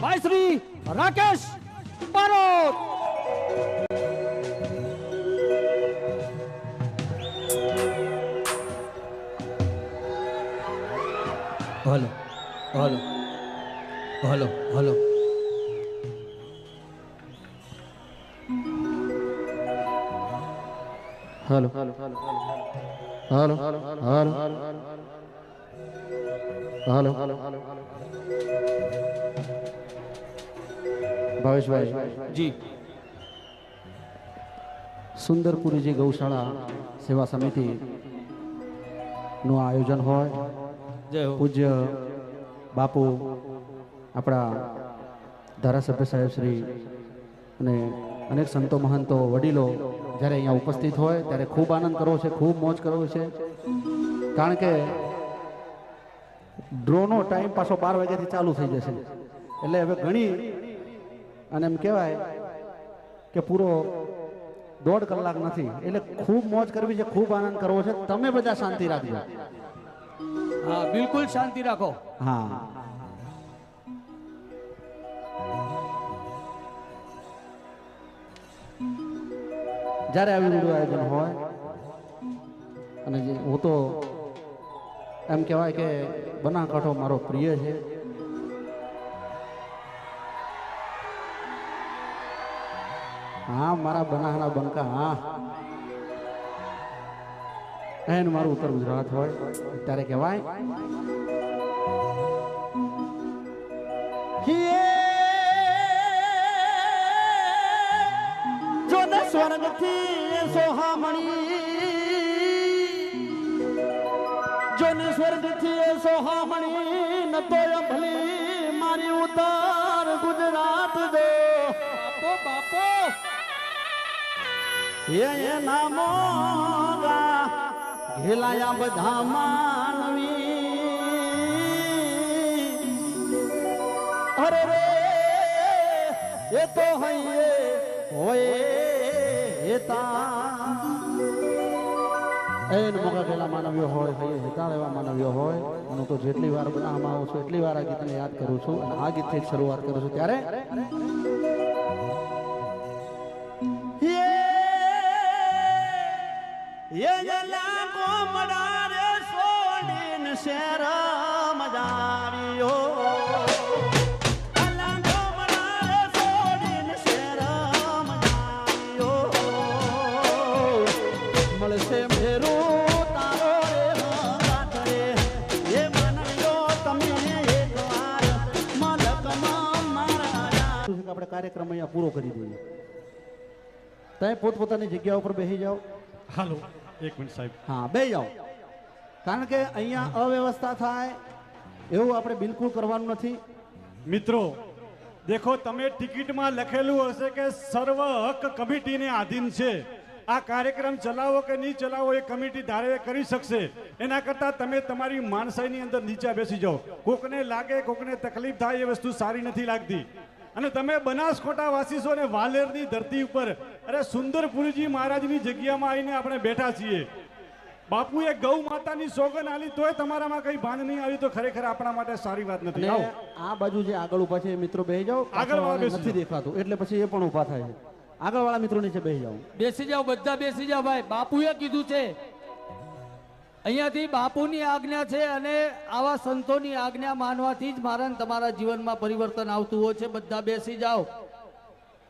ભાઈ Shri Rakesh Barot hello hello hello hello hello hello hello hello hello Bhaveshbhai ji. Sundarpuri જે ગૌશાળા સેવા સમિતિ નું આયોજન હોય પૂજ્ય બાપુ આપણા ધારાસભ્ય સાહેબ શ્રી અને અનેક સંતો મહંતો વડીલો જ્યારે અહીંયા ઉપસ્થિત હોય ત્યારે ખૂબ આનંદ કરવો છે ખૂબ મોજ કરવો છે. કારણ કે ડ્રોનો ટાઈમ પાછો બાર વાગ્યાથી ચાલુ થઈ જશે. એટલે હવે ઘણી અને એમ કહેવાય કે પૂરો દોઢ કલાક નથી. એટલે ખૂબ મોજ કરવી છે ખૂબ આનંદ કરવો છે. તમે બધા શાંતિ રાખજો. હા બિલકુલ શાંતિ રાખો. હા. જ્યારે આવી બધું આયોજન હોય અને જે હું તો એમ કહેવાય કે બનાકાંઠો મારો પ્રિય છે. હા, મારા બનાના બંકા હા. એન મારું ઉત્તર ગુજરાત હોય, ત્યારે કહેવાય. જોને સ્વર્ગથી સોહામણી જોને સ્વર્ગથી એ મોગા ઘેલાયા બધા માનવી. અરે રે, એ તો હૈયે, હોય હેતા એન મોગા ઘેલા માનવ્યો હોય, હૈયે હેતાળ એવા માનવ્યો હોય. હું તો જેટલી વાર બનાવવામાં આવું છું, એટલી વાર આ ગીતને યાદ કરું છું અને આ ગીતથી શરૂઆત કરું છું. ત્યારે તારો રે એકવાર. મલકમાં મારા આપણે કાર્યક્રમ અહીંયા પૂરો કરી દઈએ. તમે પોતપોતાની જગ્યા ઉપર બેસી જાઓ. હાલો. એક મિનિટ સાહેબ. હા બે જાઓ કારણ કે અહીંયા અવ્યવસ્થા થાય એવું આપણે બિલકુલ કરવાનું નથી. મિત્રો દેખો તમે ટિકિટમાં લખેલું હશે કે સર્વ હક કમિટીને આધીન છે. આ કાર્યક્રમ ચલાવો કે નહીં ચલાવો એ કમિટી ધારે કરી શકશે. એના કરતાં તમે તમારી માણસાઈની અંદર નીચે બેસી જાઓ. કોકને લાગે કોકને તકલીફ થાય એ વસ્તુ સારી નથી લાગતી. અને તમે બનાસકોટા વાસી છો ને વાલેરની ધરતી ઉપર અરે સુંદરપુરીજી મહારાજની જગ્યામાં આવીને આપણે બેઠા છીએ. બાપુએ ગૌ માતાની સોગન આલી તોય તમારામાં કઈ ભાન નહીં આવી તો ખરેખર આપણા માટે સારી વાત નથી. આવો. આ બાજુ જે આગળ ઊભા છે એ મિત્રો બેસી જાઓ. આગળ વાળા નથી. દેખાતું એટલે પછી એ પણ ઊભા થાય છે. આગળ વાળા મિત્રો નીચે બેસી જાઓ. બેસી જાઓ બધા બેસી જાઓ ભાઈ. બાપુએ કીધું છે અહીંયાથી બાપુની આજ્ઞા છે અને આવા સંતોની આજ્ઞા માનવાથી જ મારા તમારા જીવનમાં પરિવર્તન આવતું હોય છે. બધા બેસી જાઓ.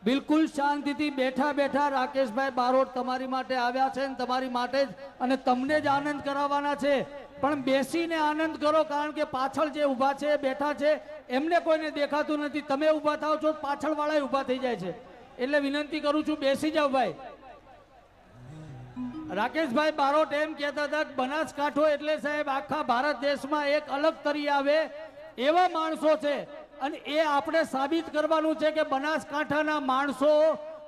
બિલકુલ શાંતિથી બેઠા બેઠા રાકેશભાઈ બારોટ તમારી માટે આવ્યા છે ને તમારી માટે જ અને તમને જ આનંદ કરાવવાના છે. પણ બેસીને આનંદ કરો કારણ કે પાછળ જે ઊભા છે, બેઠા છે, એમને કોઈને દેખાતું નથી. તમે ઊભા થાવ છો પાછળ વાળા ઊભા થઈ જાય છે. એટલે વિનંતી કરું છું, બેસી જાઓ ભાઈ. રાકેશભાઈ બારોટ એમ કહેતા હતા બનાસકાંઠો એટલે સાહેબ આખા ભારત દેશમાં એક અલગ તરી આવે એવા માણસો છે. અને એ આપણે સાબિત કરવાનું છે કે બનાસકાંઠાના માણસો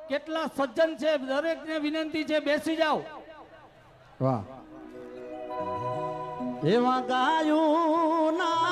કેટલા સજ્જન છે. દરેકને વિનંતી છે, બેસી જાઓ. વાહ. એવા ગાયું ના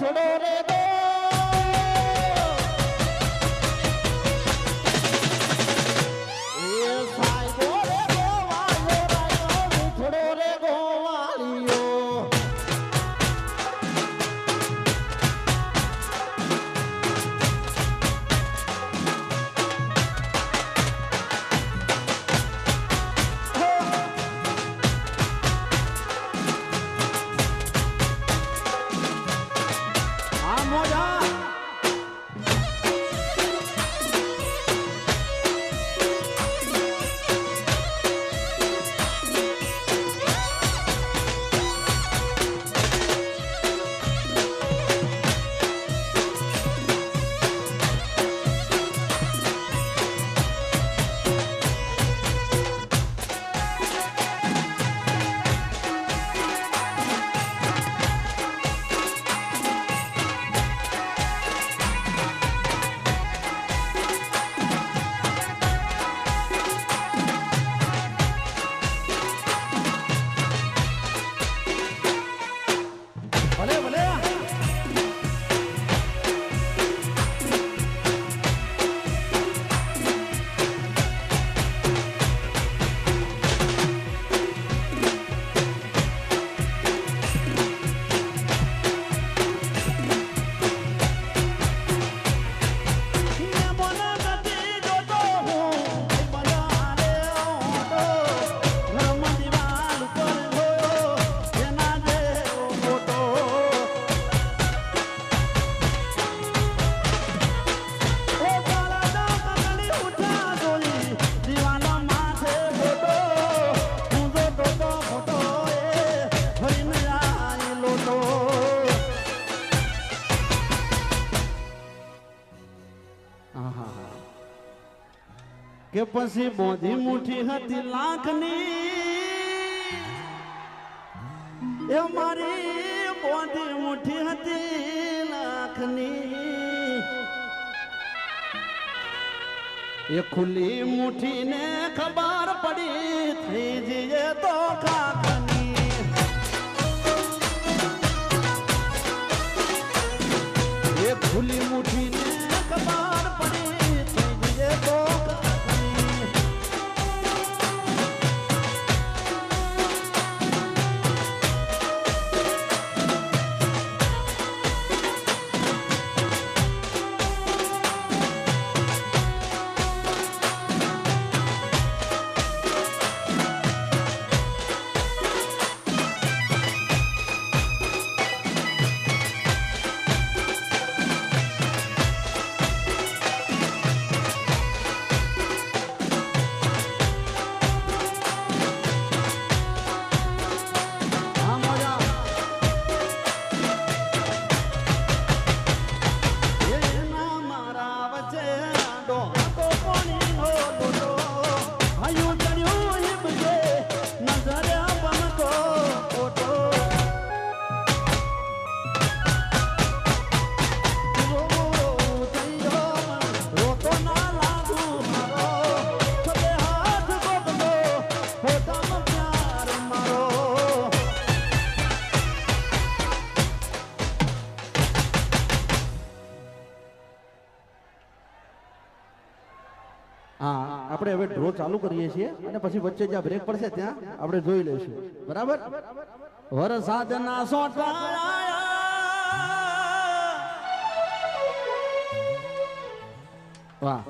Yo કે પછી બોધી મુઠી હતી લાખની. એ મારી બોધી મુઠી હતી લાખની. એ ખુલ્લી મુઠીને ખબર પડી થઈ જઈએ તો કાકની. એ ખુલ્લી મુઠીને આપણે હવે ડ્રો ચાલુ કરીએ છીએ અને પછી વચ્ચે જ્યાં બ્રેક પડશે ત્યાં આપણે જોઈ લઈશું. બરાબર? વરસાદના સોટા વાહ.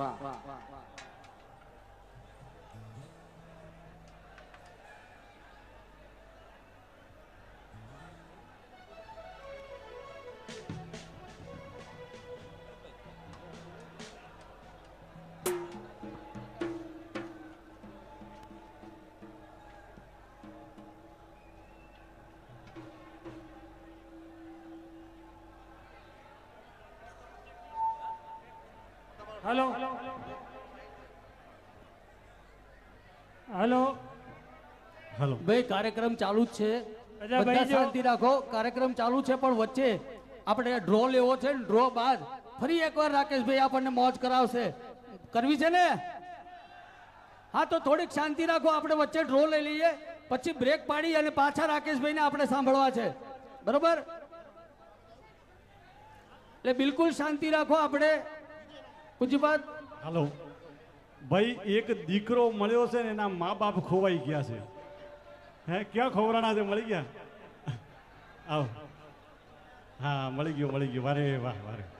હલો. હલો. હલો. ભાઈ કાર્યક્રમ ચાલુ જ છે. બધા. શાંતિ રાખો. કાર્યક્રમ ચાલુ છે પણ વચ્ચે આપણે ડ્રો લેવો છે ને ડ્રો બાદ ફરી એકવાર રાકેશભાઈ આપણને મોજ કરાવશે. કરવી છે ને? હા તો થોડીક શાંતિ રાખો. આપણે વચ્ચે ડ્રો લઈ લઈએ. પછી બ્રેક પાડી અને પાછા રાકેશભાઈને આપણે સાંભળવા છે. બરોબર? એટલે બિલકુલ શાંતિ રાખો આપણે. પૂજ્યપાદ હાલો. ભાઈ, એક દીકરો મળ્યો છે ને એના મા બાપ ખોવાઈ ગયા છે. હે, ક્યાં ખોવરાણા છે? મળી ગયા? આવો. હા, મળી ગયો મળી ગયો. વારે, વાહ, વારે.